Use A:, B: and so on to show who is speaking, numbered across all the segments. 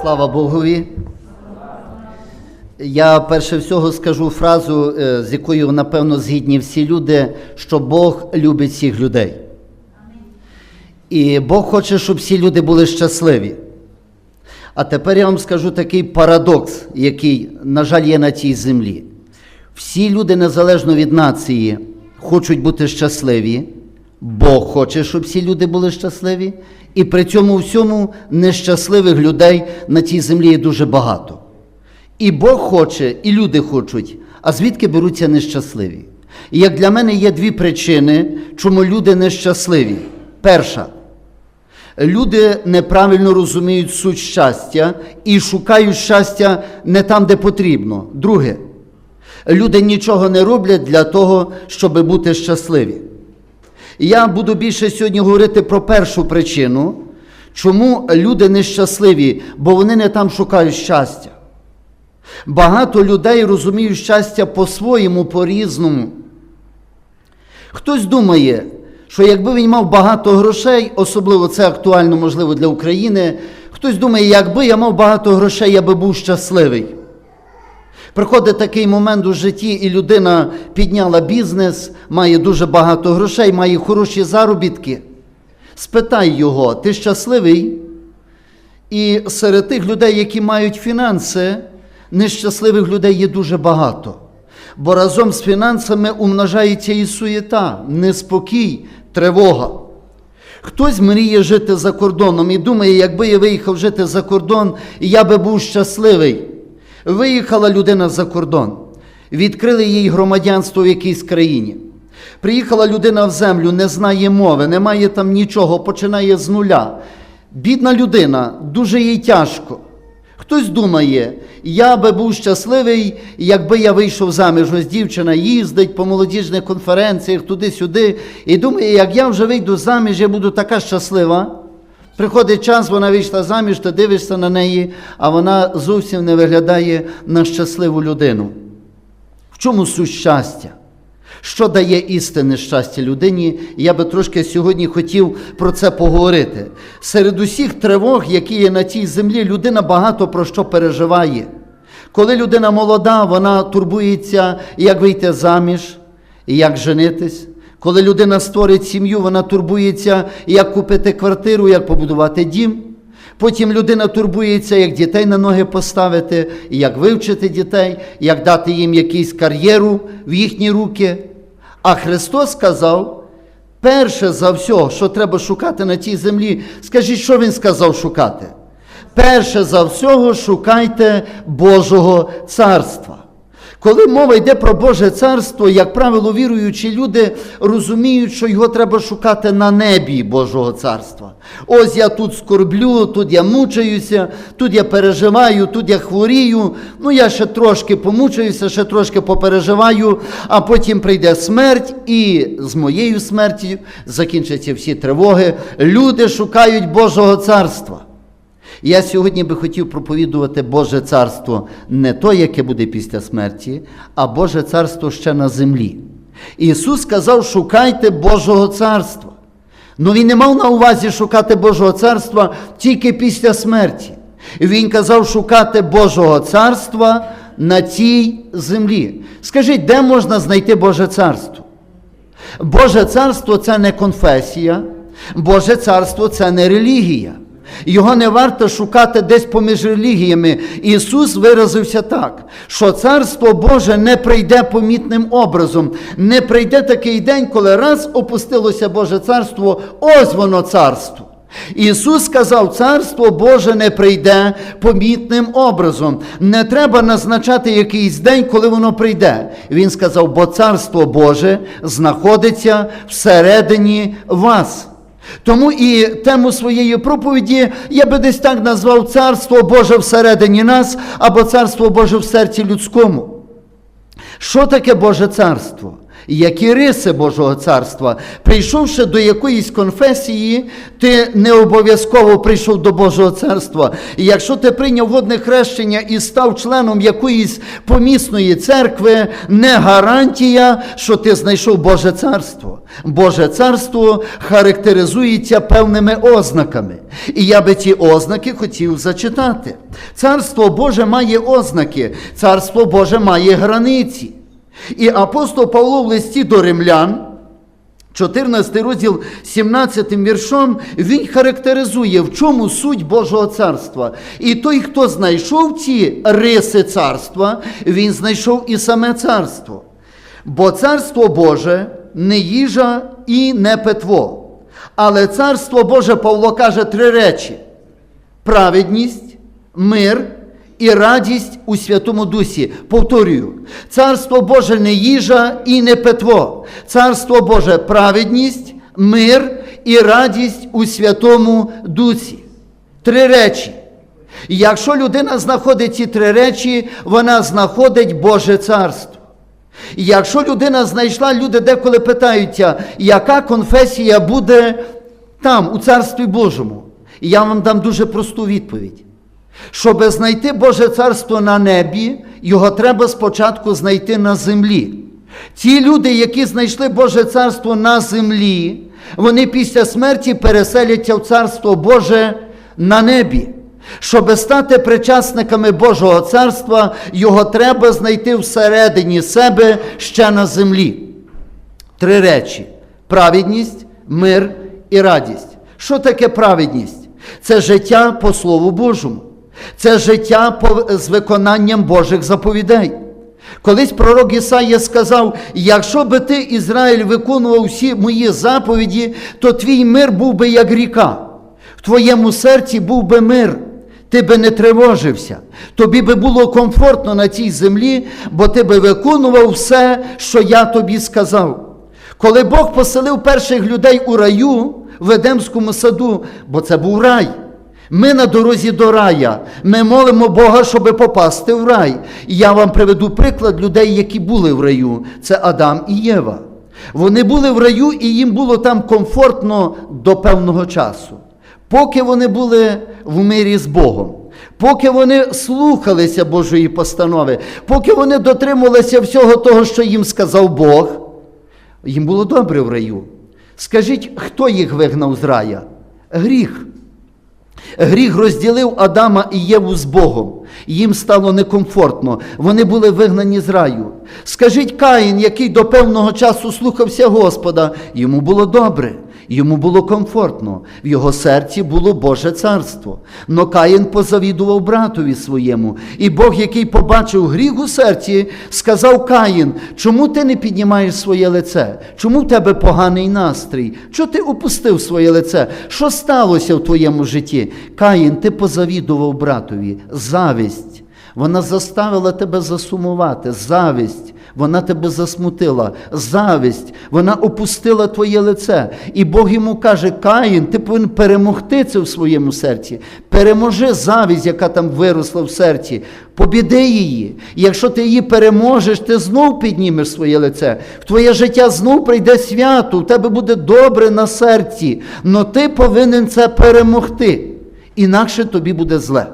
A: Слава Богові. Я перше всього скажу фразу, е, з якою, напевно, згідні всі люди, що Бог любить всіх людей. І Бог хоче, щоб всі люди були щасливі. А тепер я вам скажу такий парадокс, який, на жаль, є на цій землі. Всі люди, незалежно від нації, хочуть бути щасливі. Бог хоче, щоб всі люди були щасливі. І при цьому всьому нещасливих людей на цій землі є дуже багато. І Бог хоче, і люди хочуть. А звідки беруться нещасливі? І як для мене є дві причини, чому люди нещасливі. Перша. Люди неправильно розуміють суть щастя і шукають щастя не там, де потрібно. Друге, люди нічого не роблять для того, щоб бути щасливі. І Я буду більше сьогодні говорити про першу причину, чому люди нещасливі, бо вони не там шукають щастя. Багато людей розуміють щастя по-своєму, по-різному. Хтось думає, що якби він мав багато грошей, особливо це актуально, можливо, для України, хтось думає, якби я мав багато грошей, я би був щасливий. Приходить такий момент у житті, і людина підняла бізнес, має дуже багато грошей, має хороші заробітки. Спитай його, ти щасливий? І серед тих людей, які мають фінанси, нещасливих людей є дуже багато. Бо разом з фінансами умножається і суєта, неспокій, тривога. Хтось мріє жити за кордоном і думає, якби я виїхав жити за кордон, я би був щасливий. Виїхала людина за кордон, відкрили їй громадянство в якійсь країні. Приїхала людина в землю, не знає мови, не має там нічого, починає з нуля. Бідна людина, дуже їй тяжко. Хтось думає, я би був щасливий, якби я вийшов заміж. Ось дівчина їздить по молодіжних конференціях туди-сюди, і думає, як я вже вийду заміж, я буду така щаслива. Приходить час, вона вийшла заміж, ти дивишся на неї, а вона зовсім не виглядає на щасливу людину. В чому суть щастя? Що дає істинне щастя людині? Я би трошки сьогодні хотів про це поговорити. Серед усіх тривог, які є на цій землі, людина багато про що переживає. Коли людина молода, вона турбується, як вийти заміж, як женитись. Коли людина створить сім'ю, вона турбується, як купити квартиру, як побудувати дім. Потім людина турбується, як дітей на ноги поставити, як вивчити дітей, як дати їм якусь кар'єру в їхні руки. А Христос сказав, перше за все, що треба шукати на цій землі, скажіть, що Він сказав шукати? Перше за всього шукайте Божого царства. Коли мова йде про Боже царство, як правило, віруючі люди розуміють, що його треба шукати на небі Божого царства. Ось я тут скорблю, тут я мучаюся, тут я переживаю, тут я хворію. Ну я ще трошки помучаюся, ще трошки попереживаю, а потім прийде смерть, і з моєю смертю закінчаться всі тривоги. Люди шукають Божого царства. Я сьогодні би хотів проповідувати Боже царство не то, яке буде після смерті, а Боже царство ще на землі. Ісус сказав, шукайте Божого царства. Ну Він не мав на увазі шукати Божого царства тільки після смерті. Він казав шукати Божого царства на цій землі. Скажіть, де можна знайти Боже царство? Боже царство це не конфесія, Боже царство це не релігія. Його не варто шукати десь поміж релігіями. Ісус виразився так, що Царство Боже не прийде помітним образом, не прийде такий день, коли раз опустилося Боже царство, ось воно царство. Ісус сказав, Царство Боже не прийде помітним образом. Не треба назначати якийсь день, коли воно прийде. Він сказав, бо Царство Боже знаходиться всередині вас. Тому і тему своєї проповіді я би десь так назвав Царство Боже всередині нас або Царство Боже в серці людському. Що таке Боже царство? Які риси Божого царства. Прийшовши до якоїсь конфесії, ти не обов'язково прийшов до Божого царства. І якщо ти прийняв водне хрещення і став членом якоїсь помісної церкви, не гарантія, що ти знайшов Боже царство. Боже царство характеризується певними ознаками. І я би ці ознаки хотів зачитати. Царство Боже має ознаки, царство Боже має границі. І апостол Павло в листі до римлян, 14 розділ 17 віршом, він характеризує, в чому суть Божого царства. І той, хто знайшов ці риси царства, він знайшов і саме царство. Бо царство Боже не їжа і не питво. Але царство Боже Павло каже три речі: праведність, мир і радість у Святому Дусі. Повторюю, царство Боже не їжа і не питво. Царство Боже праведність, мир і радість у Святому Дусі. Три речі. Якщо людина знаходить ці три речі, вона знаходить Боже царство. Якщо людина знайшла, люди деколи питаються, яка конфесія буде там, у Царстві Божому. Я вам дам дуже просту відповідь. Щоб знайти Боже царство на небі, його треба спочатку знайти на землі. Ті люди, які знайшли Боже царство на землі, вони після смерті переселяться в Царство Боже на небі. Щоб стати причасниками Божого царства, його треба знайти всередині себе ще на землі. Три речі: праведність, мир і радість. Що таке праведність? Це життя по Слову Божому, це життя з виконанням Божих заповідей. Колись пророк Ісаїя сказав: якщо би ти, Ізраїль, виконував всі мої заповіді, то твій мир був би як ріка, в твоєму серці був би мир. Ти би не тривожився, тобі би було комфортно на цій землі, бо ти би виконував все, що я тобі сказав. Коли Бог поселив перших людей у раю в Едемському саду, бо це був рай. Ми на дорозі до рая. Ми молимо Бога, щоб попасти в рай. І я вам приведу приклад людей, які були в раю. Це Адам і Єва. Вони були в раю, і їм було там комфортно до певного часу. Поки вони були в мирі з Богом, поки вони слухалися Божої постанови, поки вони дотримувалися всього того, що їм сказав Бог, їм було добре в раю. Скажіть, хто їх вигнав з рая? Гріх. Гріх розділив Адама і Єву з Богом. Їм стало некомфортно. Вони були вигнані з раю. Скажіть Каїн, який до певного часу слухався Господа, йому було добре, йому було комфортно, в його серці було Боже царство. Но Каїн позавідував братові своєму. І Бог, який побачив гріх у серці, сказав Каїн, чому ти не піднімаєш своє лице? Чому в тебе поганий настрій? Чого ти опустив своє лице? Що сталося в твоєму житті? Каїн, ти позавідував братові. Завість. Вона заставила тебе засумувати. Завість. Вона тебе засмутила. Завість. Вона опустила твоє лице. І Бог йому каже: Каїн, ти повинен перемогти це в своєму серці. Переможи завість, яка там виросла в серці. Побіди її. Якщо ти її переможеш, ти знов піднімеш своє лице. В твоє життя знов прийде свято, в тебе буде добре на серці. Но ти повинен це перемогти. Інакше тобі буде зле.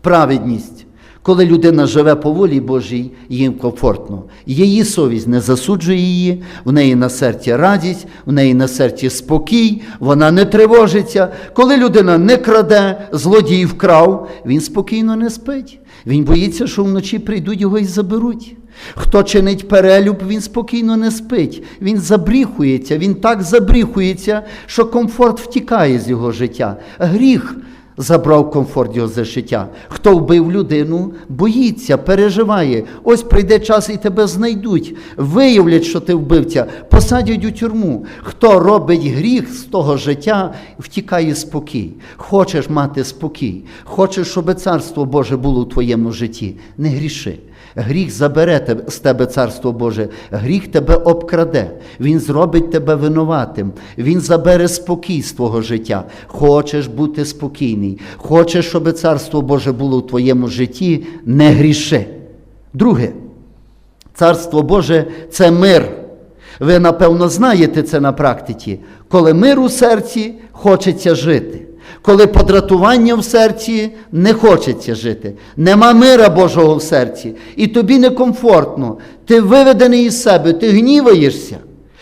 A: Праведність. Коли людина живе по волі Божій, їм комфортно. Її совість не засуджує її, в неї на серці радість, в неї на серці спокій, вона не тривожиться. Коли людина не краде, злодій вкрав, він спокійно не спить. Він боїться, що вночі прийдуть його і заберуть. Хто чинить перелюб, він спокійно не спить. Він забріхується, він так забріхується, що комфорт втікає з його життя. Гріх забрав комфорт його за життя. Хто вбив людину, боїться, переживає. Ось прийде час і тебе знайдуть, виявлять, що ти вбивця, посадять у тюрму. Хто робить гріх з того життя, втікає спокій. Хочеш мати спокій, хочеш, щоб царство Боже було у твоєму житті. Не гріши. Гріх забере з тебе царство Боже, гріх тебе обкраде, він зробить тебе винуватим, він забере спокій з твого життя. Хочеш бути спокійний, хочеш, щоб царство Боже було в твоєму житті, не гріши. Друге, царство Боже це мир. Ви, напевно, знаєте це на практиці. Коли мир у серці, хочеться жити. Коли подратування в серці, не хочеться жити. Нема мира Божого в серці. І тобі некомфортно. Ти виведений із себе, ти гніваєшся.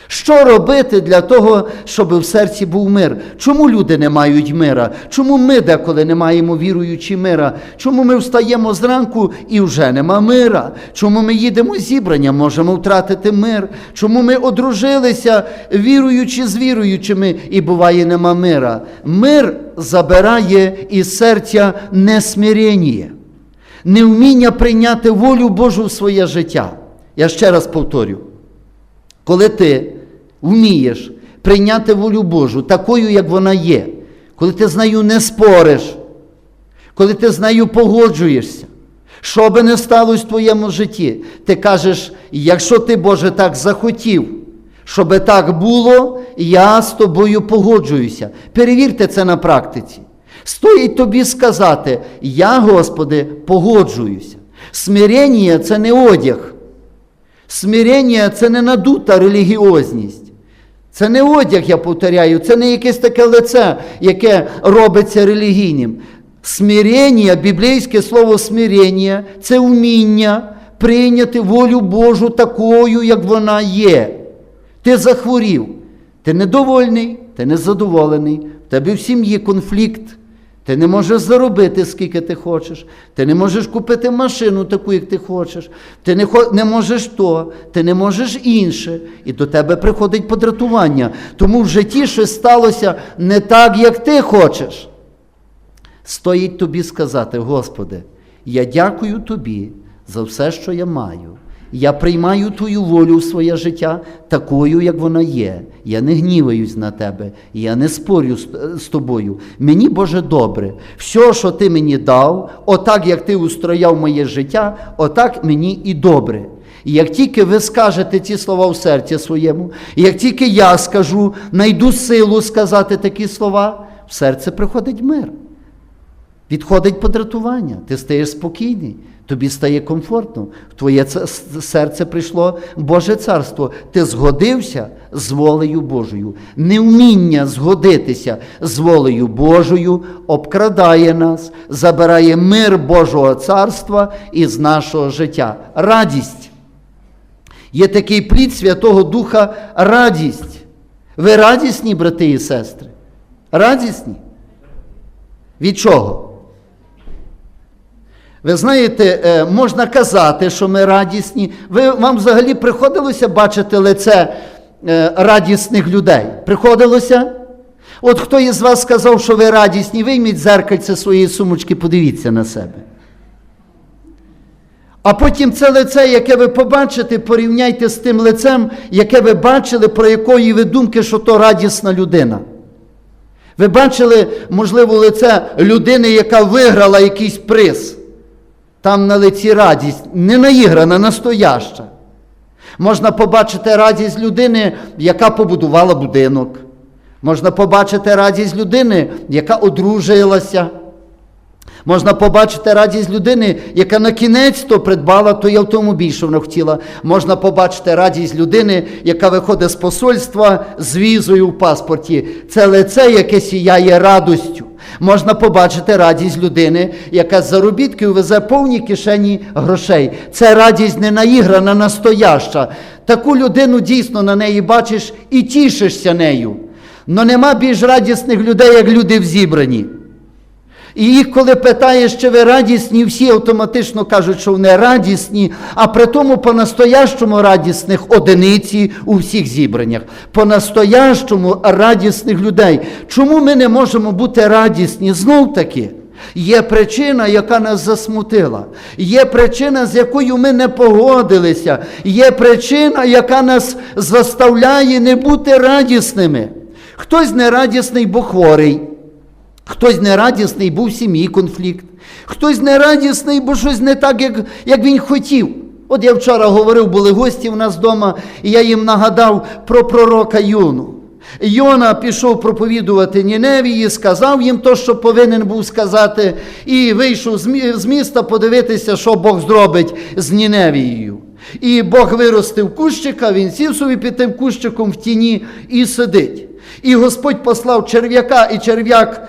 A: Що робити для того, щоб в серці був мир? Чому люди не мають мира? Чому ми деколи не маємо віруючи мира? Чому ми встаємо зранку і вже нема мира? Чому ми їдемо зібрання, можемо втратити мир? Чому ми одружилися, віруючи з віруючими, і буває нема мира? Мир забирає із серця несмирення, невміння прийняти волю Божу в своє життя. Я ще раз повторю. Коли ти вмієш прийняти волю Божу такою, як вона є, коли ти з нею не спориш, коли ти з нею погоджуєшся, що би не сталося в твоєму житті, ти кажеш, якщо ти, Боже, так захотів, щоб так було, я з тобою погоджуюся. Перевірте це на практиці. Стоїть тобі сказати, я, Господи, погоджуюся. Смирення це не одяг. Смирення це не надута релігіозність. Це не одяг, я повторяю, це не якесь таке лице, яке робиться релігійним. Смирення, біблійське слово смирення це вміння прийняти волю Божу такою, як вона є. Ти захворів, ти недовольний, ти незадоволений, в тебе в сім'ї конфлікт. Ти не можеш заробити, скільки ти хочеш. Ти не можеш купити машину таку, як ти хочеш. Ти не, не можеш то, ти не можеш інше. І до тебе приходить подратування. Тому в житті щось сталося не так, як ти хочеш. Стоїть тобі сказати, Господи, я дякую тобі за все, що я маю. Я приймаю Твою волю в своє життя такою, як вона є. Я не гніваюсь на тебе, я не спорю з, з тобою. Мені, Боже, добре. Все, що ти мені дав, отак, як ти устрояв моє життя, отак мені і добре. І як тільки ви скажете ці слова в серці своєму, і як тільки я скажу, найду силу сказати такі слова, в серце приходить мир. Відходить подратування, ти стаєш спокійний, тобі стає комфортно, в твоє серце прийшло Боже царство. Ти згодився з волею Божою. Невміння згодитися з волею Божою обкрадає нас, забирає мир Божого царства із нашого життя. Радість. Є такий плід Святого Духа радість. Ви радісні, брати і сестри? Радісні? Від чого? Ви знаєте, е, можна казати, що ми радісні. Ви, вам взагалі приходилося бачити лице е, радісних людей? Приходилося? От хто із вас сказав, що ви радісні, вийміть зеркальце своєї сумочки, подивіться на себе. А потім це лице, яке ви побачите, порівняйте з тим лицем, яке ви бачили, про якої ви думки, що то радісна людина. Ви бачили, можливо, лице людини, яка виграла якийсь приз. Там на лиці радість, не наіграна, настояща. Можна побачити радість людини, яка побудувала будинок. Можна побачити радість людини, яка одружилася. Можна побачити радість людини, яка на кінець то придбала той автомобіль, що вона хотіла. Можна побачити радість людини, яка виходить з посольства з візою в паспорті. Це лице, яке сіяє радостю. Можна побачити радість людини, яка з заробітків везе повні кишені грошей. Це радість не наіграна, настояща. Таку людину дійсно на неї бачиш і тішишся нею. Но нема більш радісних людей, як люди в зібранні. І їх, коли питаєш, чи ви радісні, всі автоматично кажуть, що вони радісні, а при тому по-настоящому радісних одиниці у всіх зібраннях. По-настоящому радісних людей. Чому ми не можемо бути радісні? Знов таки. Є причина, яка нас засмутила. Є причина, з якою ми не погодилися. Є причина, яка нас заставляє не бути радісними. Хтось нерадісний, бо хворий. Хтось нерадісний, був в сім'ї конфлікт. Хтось нерадісний, бо щось не так, як, як він хотів. От я вчора говорив, були гості в нас вдома, і я їм нагадав про пророка Йону. Йона пішов проповідувати Ніневії, сказав їм то, що повинен був сказати, і вийшов з міста подивитися, що Бог зробить з Ніневією. І Бог виростив кущика, він сів собі під тим кущиком в тіні і сидить. І Господь послав черв'яка, і черв'як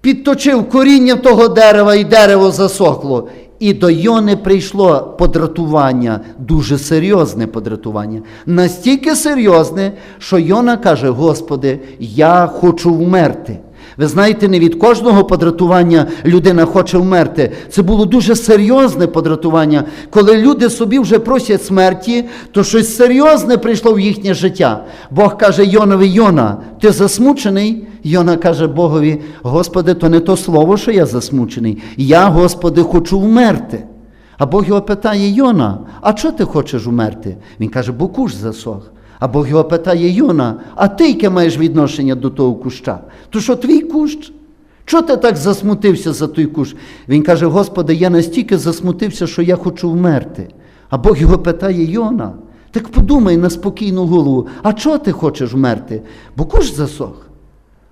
A: підточив коріння того дерева, і дерево засохло. І до Йони прийшло подратування, дуже серйозне подратування. Настільки серйозне, що Йона каже: Господи, я хочу вмерти. Ви знаєте, не від кожного подратування людина хоче вмерти. Це було дуже серйозне подратування. Коли люди собі вже просять смерті, то щось серйозне прийшло в їхнє життя. Бог каже Йонові, Йона, ти засмучений? Йона каже Богові, Господи, то не то слово, що я засмучений. Я, Господи, хочу вмерти. А Бог його питає, Йона, а чого ти хочеш вмерти? Він каже, бо куш засох. А Бог його питає, Йона, а ти яке маєш відношення до того куща? То що твій кущ? Чого ти так засмутився за той кущ? Він каже, Господи, я настільки засмутився, що я хочу вмерти. А Бог його питає, Йона, так подумай на спокійну голову, а чого ти хочеш вмерти? Бо кущ засох.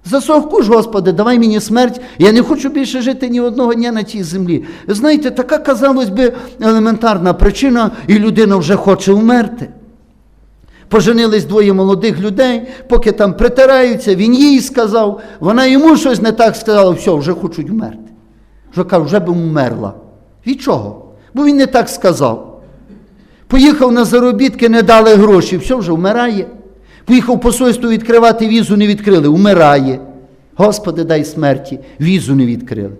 A: Засох куш, Господи, давай мені смерть. Я не хочу більше жити ні одного дня на цій землі. Знаєте, така, казалось би, елементарна причина, і людина вже хоче вмерти. Поженились двоє молодих людей, поки там притираються, він їй сказав, вона йому щось не так сказала, все, вже хочуть вмерти. Вже каже, вже б вмерла. Від чого? Бо він не так сказав. Поїхав на заробітки, не дали гроші, все вже вмирає. Поїхав посольство відкривати візу, не відкрили, вмирає. Господи, дай смерті, візу не відкрили.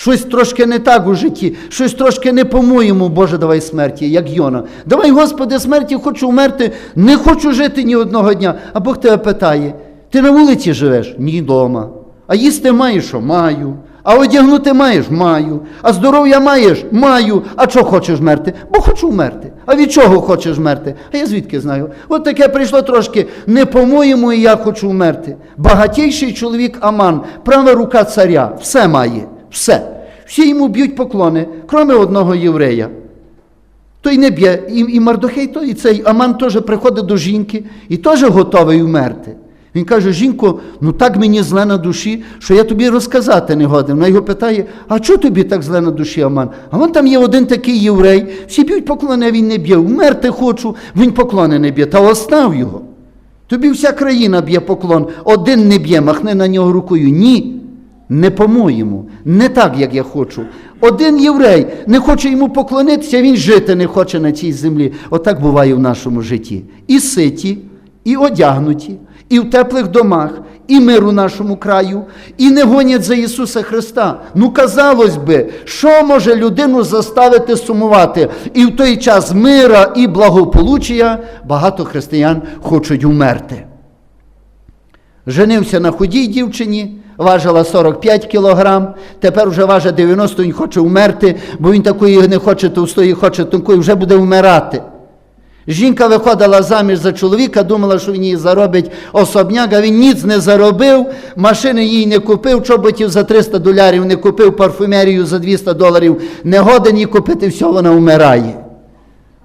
A: Щось трошки не так у житті, щось трошки не по-моєму, Боже, давай смерті, як Йона. Давай, Господи, смерті, хочу вмерти, не хочу жити ні одного дня. А Бог тебе питає: ти на вулиці живеш? Ні дома. А їсти маєш, що маю. А одягнути маєш? Маю. А здоров'я маєш? Маю. А чого хочеш вмерти? Бо хочу вмерти. А від чого хочеш вмерти? А я звідки знаю? От таке прийшло трошки не по-моєму, і я хочу вмерти. Багатійший чоловік Аман, права рука царя, все має. Все. Всі йому б'ють поклони, кроме одного єврея. Той не б'є. І, і Мардохей, той, і цей Аман теж приходить до жінки і теж готовий вмерти. Він каже, жінко, ну так мені зле на душі, що я тобі розказати не годен. Вона його питає, а чого тобі так зле на душі, Аман? А вон там є один такий єврей, всі б'ють поклони, а він не б'є. Вмерти хочу, він поклони не б'є. Та остав його. Тобі вся країна б'є поклон, один не б'є, махне на нього рукою. Ні. Не по-моєму, не так, як я хочу. Один єврей не хоче йому поклонитися, він жити не хоче на цій землі. Отак буває в нашому житті. І ситі, і одягнуті, і в теплих домах, і мир у нашому краю, і не гонять за Ісуса Христа. Ну, казалось би, що може людину заставити сумувати? І в той час мира і благополуччя багато християн хочуть умерти. Женився на худій дівчині, важила 45 кілограм, тепер вже важить 90, він хоче вмерти, бо він такої не хоче товстої, хоче тонкої, вже буде вмирати. Жінка виходила заміж за чоловіка, думала, що він їй заробить особняк, а він ніц не заробив, машини їй не купив, чоботів за 300 доларів не купив, парфумерію за 200 доларів не годен їй купити, все, вона вмирає.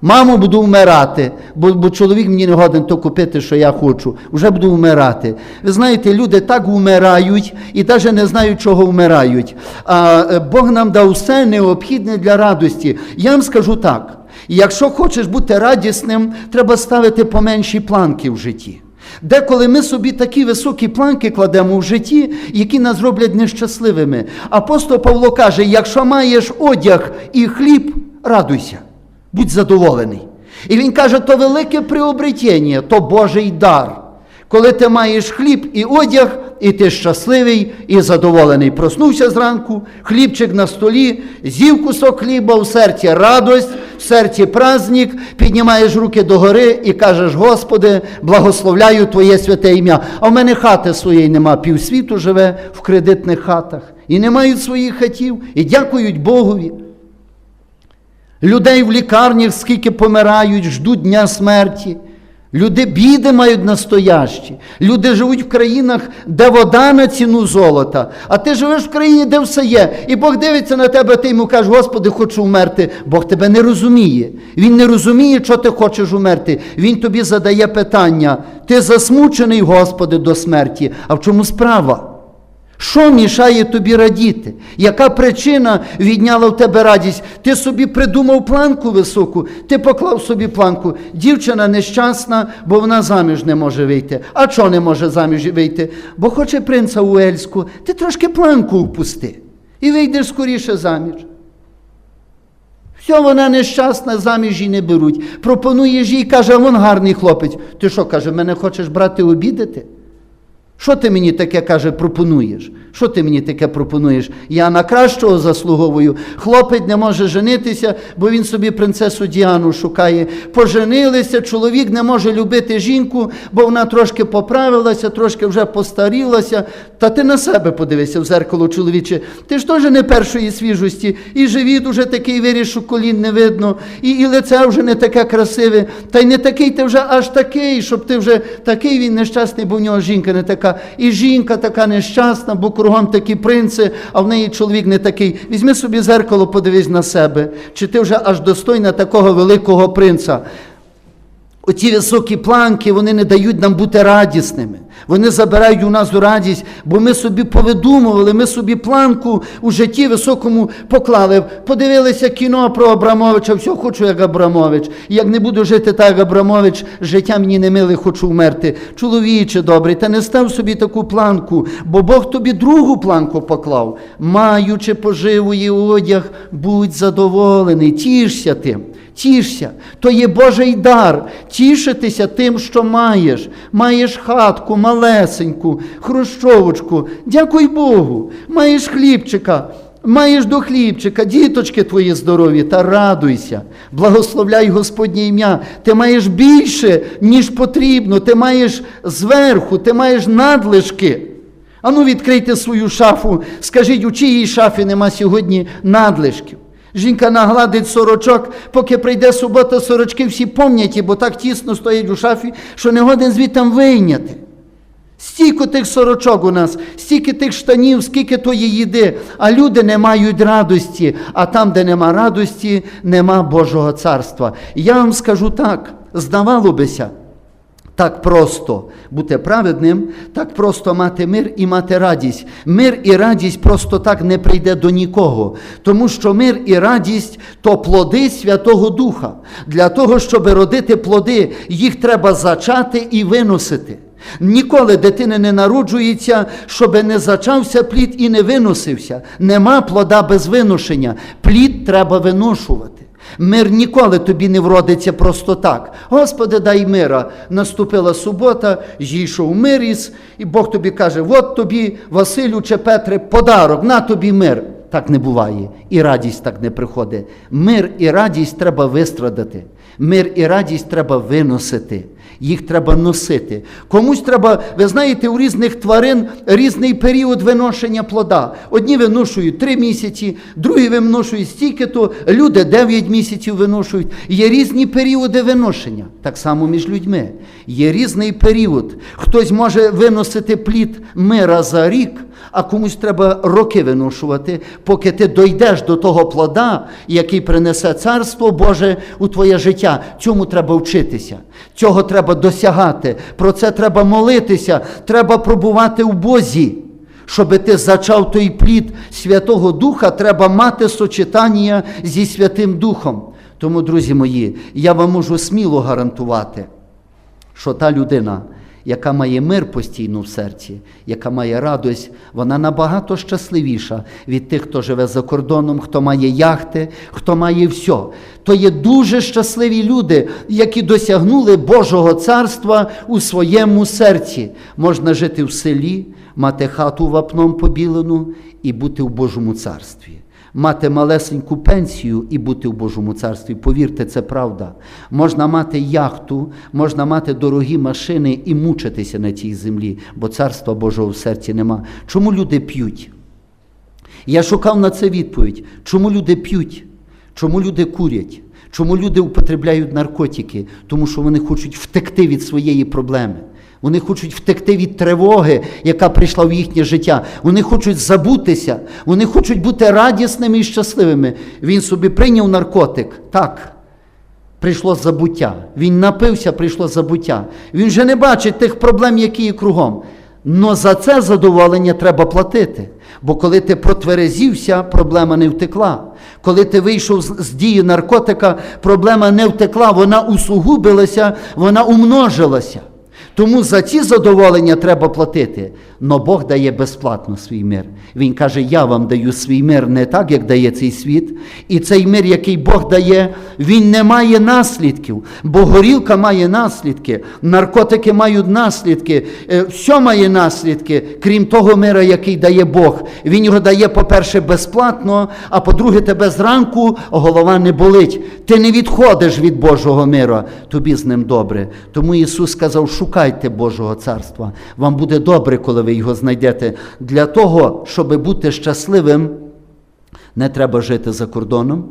A: Мамо, буду вмирати, бо, бо чоловік мені не годен то купити, що я хочу. Вже буду вмирати. Ви знаєте, люди так вмирають і навіть не знають, чого вмирають. А е, Бог нам дав все необхідне для радості. Я вам скажу так: якщо хочеш бути радісним, треба ставити поменші планки в житті. Деколи ми собі такі високі планки кладемо в житті, які нас роблять нещасливими. Апостол Павло каже: якщо маєш одяг і хліб, радуйся будь задоволений. І він каже, то велике приобретення, то Божий дар. Коли ти маєш хліб і одяг, і ти щасливий і задоволений. Проснувся зранку, хлібчик на столі, з'їв кусок хліба, в серці радость, в серці праздник, піднімаєш руки догори і кажеш, Господи, благословляю Твоє святе ім'я. А в мене хати своєї нема, півсвіту живе в кредитних хатах. І не мають своїх хатів, і дякують Богові. Людей в лікарнях скільки помирають, ждуть дня смерті. Люди біди мають настоящі. Люди живуть в країнах, де вода на ціну золота. А ти живеш в країні, де все є. І Бог дивиться на тебе, ти йому кажеш, Господи, хочу вмерти. Бог тебе не розуміє. Він не розуміє, що ти хочеш умерти. Він тобі задає питання: ти засмучений, Господи, до смерті. А в чому справа? Що мішає тобі радіти? Яка причина відняла в тебе радість? Ти собі придумав планку високу, ти поклав собі планку. Дівчина нещасна, бо вона заміж не може вийти. А чого не може заміж вийти? Бо хоче принца Уельську. Ти трошки планку впусти. І вийдеш скоріше заміж. Все, вона нещасна, заміж її не беруть. Пропонуєш їй, каже, а вон гарний хлопець. Ти що, каже, мене хочеш брати обідати? Що ти мені таке, каже, пропонуєш? Що ти мені таке пропонуєш? Я на кращого заслуговую. Хлопець не може женитися, бо він собі принцесу Діану шукає. Поженилися, чоловік не може любити жінку, бо вона трошки поправилася, трошки вже постарілася. Та ти на себе подивися в зеркало, чоловіче. Ти ж теж не першої свіжості, і живіт уже такий виріс, що колін не видно, і, і лице вже не таке красиве, та й не такий ти вже аж такий, щоб ти вже такий він нещасний, бо в нього жінка не така. І жінка така нещасна, бо кругом такі принци, а в неї чоловік не такий. Візьми собі зеркало, подивись на себе. Чи ти вже аж достойна такого великого принца? Оці високі планки, вони не дають нам бути радісними. Вони забирають у нас радість, бо ми собі повидумували, ми собі планку у житті високому поклали. Подивилися кіно про Абрамовича, все хочу, як Абрамович. Як не буду жити так, як Абрамович, життя мені не миле, хочу вмерти. Чоловіче добрий, та не став собі таку планку, бо Бог тобі другу планку поклав. Маючи поживу і одяг, будь задоволений, тішся тим. Тішся, то є Божий дар. Тішитися тим, що маєш. Маєш хатку, малесеньку, хрущовочку. Дякуй Богу. Маєш хлібчика, маєш до хлібчика, діточки твої здорові, та радуйся. Благословляй Господнє ім'я. Ти маєш більше, ніж потрібно. Ти маєш зверху, ти маєш надлишки. Ану, відкрийте свою шафу, скажіть, у чиїй шафі нема сьогодні надлишків. Жінка нагладить сорочок, поки прийде субота, сорочки всі помняті, бо так тісно стоять у шафі, що не годен звідтам вийняти. Стільки тих сорочок у нас, стільки тих штанів, скільки тої їди, а люди не мають радості, а там, де нема радості, нема Божого царства. Я вам скажу так, здавало бися, так просто бути праведним, так просто мати мир і мати радість. Мир і радість просто так не прийде до нікого, тому що мир і радість то плоди Святого Духа. Для того, щоб родити плоди, їх треба зачати і виносити. Ніколи дитина не народжується, щоб не зачався плід і не виносився. Нема плода без виношення. Плід треба виношувати. Мир ніколи тобі не вродиться просто так. Господи, дай мира. Наступила субота, зійшов мир із, і Бог тобі каже: от тобі, Василю чи Петре, подарок, на тобі мир. Так не буває. І радість так не приходить. Мир і радість треба вистрадати. Мир і радість треба виносити. Їх треба носити. Комусь треба, ви знаєте, у різних тварин різний період виношення плода. Одні виношують три місяці, другі виношують стільки, то люди 9 місяців виношують. Є різні періоди виношення. Так само між людьми. Є різний період. Хтось може виносити плід мира за рік, а комусь треба роки виношувати, поки ти дойдеш до того плода, який принесе царство Боже у твоє життя. Цьому треба вчитися. Цього треба досягати. Про це треба молитися, треба пробувати в Бозі. Щоб ти зачав той плід Святого Духа, треба мати сочетання зі Святим Духом. Тому, друзі мої, я вам можу сміло гарантувати, що та людина, яка має мир постійно в серці, яка має радость, вона набагато щасливіша від тих, хто живе за кордоном, хто має яхти, хто має все. То є дуже щасливі люди, які досягнули Божого царства у своєму серці. Можна жити в селі, мати хату вапном побілену і бути в Божому царстві мати малесеньку пенсію і бути в Божому царстві. Повірте, це правда. Можна мати яхту, можна мати дорогі машини і мучитися на цій землі, бо царства Божого в серці нема. Чому люди п'ють? Я шукав на це відповідь. Чому люди п'ють? Чому люди курять? Чому люди употребляють наркотики? Тому що вони хочуть втекти від своєї проблеми. Вони хочуть втекти від тривоги, яка прийшла в їхнє життя. Вони хочуть забутися, вони хочуть бути радісними і щасливими. Він собі прийняв наркотик. Так. Прийшло забуття. Він напився, прийшло забуття. Він вже не бачить тих проблем, які є кругом. Но за це задоволення треба платити. Бо коли ти протверезівся, проблема не втекла. Коли ти вийшов з, дії наркотика, проблема не втекла, вона усугубилася, вона умножилася. Тому за ці задоволення треба платити. Но Бог дає безплатно свій мир. Він каже: Я вам даю свій мир не так, як дає цей світ. І цей мир, який Бог дає, він не має наслідків. Бо горілка має наслідки, наркотики мають наслідки, е, все має наслідки, крім того мира, який дає Бог. Він його дає, по-перше, безплатно, а по-друге, тебе зранку голова не болить. Ти не відходиш від Божого миру, тобі з ним добре. Тому Ісус сказав: шукайте Божого царства. Вам буде добре, коли ви його знайдете. Для того, щоб бути щасливим, не треба жити за кордоном,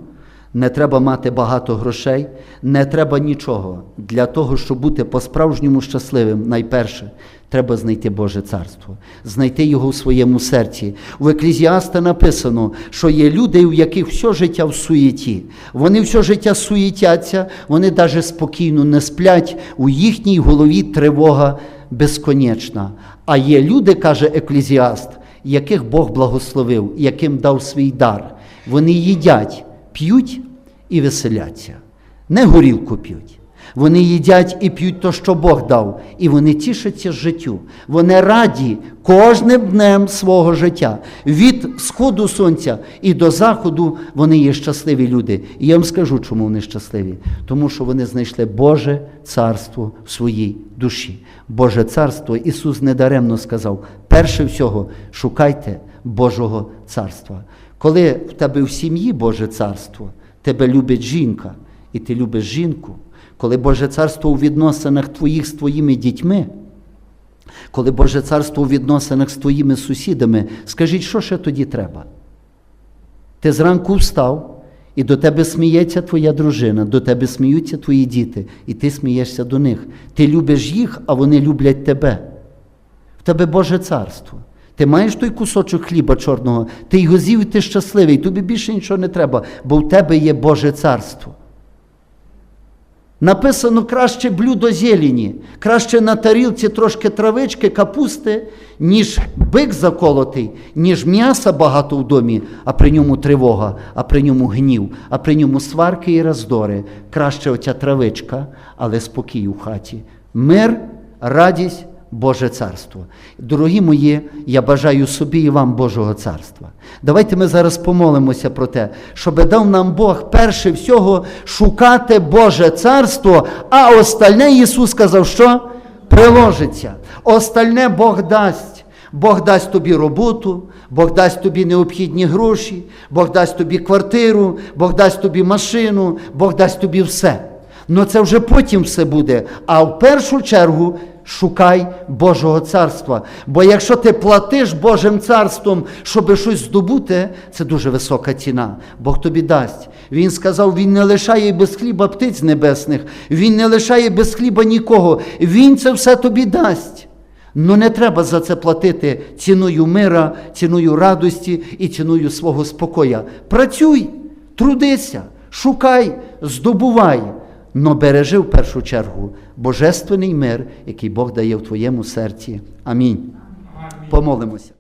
A: не треба мати багато грошей, не треба нічого. Для того, щоб бути по-справжньому щасливим, найперше, треба знайти Боже царство, знайти його в своєму серці. У Еклезіаста написано, що є люди, у яких все життя в суєті. Вони все життя суєтяться, вони навіть спокійно не сплять, у їхній голові тривога безконечна. А є люди, каже Еклезіаст, яких Бог благословив, яким дав свій дар. Вони їдять, п'ють і веселяться. Не горілку п'ють. Вони їдять і п'ють то, що Бог дав, і вони тішаться життю. Вони раді кожним днем свого життя. Від сходу сонця і до заходу вони є щасливі люди. І я вам скажу, чому вони щасливі. Тому що вони знайшли Боже царство в своїй душі. Боже царство Ісус недаремно сказав: перше всього шукайте Божого царства. Коли в тебе в сім'ї Боже царство, тебе любить жінка, і ти любиш жінку, коли Боже царство у відносинах твоїх з твоїми дітьми, коли Боже царство у відносинах з твоїми сусідами, скажіть, що ще тоді треба? Ти зранку встав, і до тебе сміється твоя дружина, до тебе сміються твої діти, і ти смієшся до них. Ти любиш їх, а вони люблять тебе. В тебе Боже царство. Ти маєш той кусочок хліба чорного, ти його з'їв, і ти щасливий, тобі більше нічого не треба, бо в тебе є Боже царство. Написано краще блюдо зелені, краще на тарілці трошки травички, капусти, ніж бик заколотий, ніж м'яса багато в домі, а при ньому тривога, а при ньому гнів, а при ньому сварки і роздори. Краще оця травичка, але спокій у хаті. Мир, радість, Боже царство. Дорогі мої, я бажаю собі і вам Божого царства. Давайте ми зараз помолимося про те, щоб дав нам Бог перше всього шукати Боже царство, а остальне Ісус сказав, що приложиться. Остальне Бог дасть. Бог дасть тобі роботу, Бог дасть тобі необхідні гроші, Бог дасть тобі квартиру, Бог дасть тобі машину, Бог дасть тобі все. Ну це вже потім все буде. А в першу чергу шукай Божого царства. Бо якщо ти платиш Божим царством, щоб щось здобути, це дуже висока ціна. Бог тобі дасть. Він сказав: Він не лишає без хліба птиць небесних, Він не лишає без хліба нікого. Він це все тобі дасть. Ну не треба за це платити ціною мира, ціною радості і ціною свого спокоя. Працюй, трудися, шукай, здобувай. Но бережи в першу чергу божественний мир, який Бог дає в твоєму серці. Амінь. Помолимося.